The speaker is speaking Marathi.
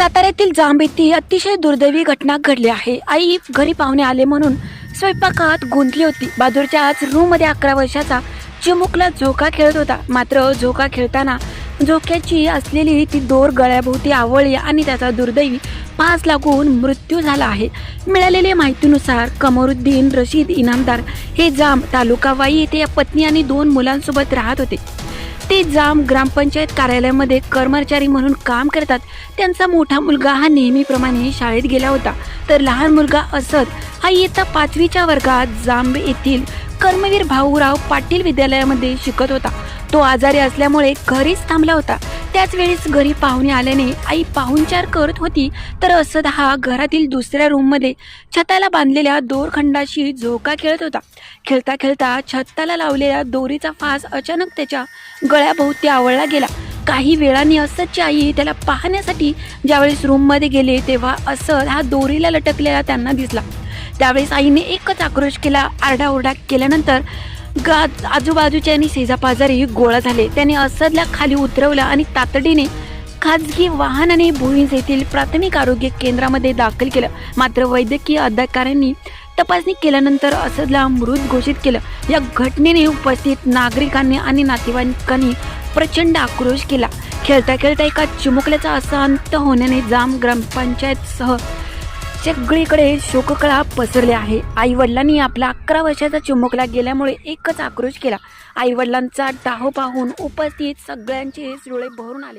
साताऱ्यातील जांब येथे अतिशय दुर्दैवी घटना घडली आहे. आई घरी पाहुणे आले म्हणून स्वयंपाकात गुंतली होती. बाजूच्याच रूममध्ये अकरा वर्षाचा चिमुकला झोका खेळत होता. मात्र झोका खेळताना झोक्याची असलेली ती दोर गळ्याभोवती आवळली आणि त्याचा दुर्दैवी पास लागून मृत्यू झाला आहे. मिळालेल्या माहितीनुसार कमरुद्दीन रशीद इनामदार हे जांब तालुका वाई येथे पत्नी आणि दोन मुलांसोबत राहत होते. ते जाम ग्रामपंचायत कार्यालयामध्ये कर्मचारी म्हणून काम करतात. त्यांचा मोठा मुलगा हा नेहमीप्रमाणे शाळेत गेला होता. तर लहान मुलगा असत हा इयत्ता पाचवीच्या वर्गात जांब येथील कर्मवीर भाऊराव पाटील विद्यालयामध्ये शिकत होता. तो आजारी असल्यामुळे घरीच थांबला होता. त्याच वेळेस घरी पाहुणे आल्याने आई पाहुणचार करत होती. तर असद हा घरातील दुसऱ्या रूममध्ये छताला बांधलेल्या दोरखंडाशी झोका खेळत होता. खेळता खेळता छताला लावलेल्या दोरीचा फास अचानक त्याच्या गळ्याभोवती आवळला गेला. काही वेळाने असदची आई त्याला पाहण्यासाठी ज्यावेळेस रूममध्ये गेले तेव्हा असद हा दोरीला लटकलेला त्यांना दिसला. त्यावेळेस आईने एकच आक्रोश केला. आरडाओरडा केल्यानंतर गाज आजूबाजूच्या आणि शेजापाजारी गोळा झाले. त्याने असदला खाली उतरवलं आणि तातडीने खाजगी वाहनाने भुईंज येथील प्राथमिक आरोग्य केंद्रामध्ये दाखल केलं. मात्र वैद्यकीय अधिकाऱ्यांनी तपासणी केल्यानंतर असदला मृत घोषित केलं. या घटनेने उपस्थित नागरिकांनी आणि नातेवाईकांनी प्रचंड आक्रोश केला. खेळता खेळता एका चिमुकल्याचा असा अंत होण्याने जाम ग्रामपंचायतसह सगळीकडे शोककळा पसरले आहे. आई वडिलांनी आपला अकरा वर्षाचा चिमुकला गेल्यामुळे एकच आक्रोश केला. आई वडिलांचा डाहो पाहून उपस्थित सगळ्यांचे डोळे भरून आले.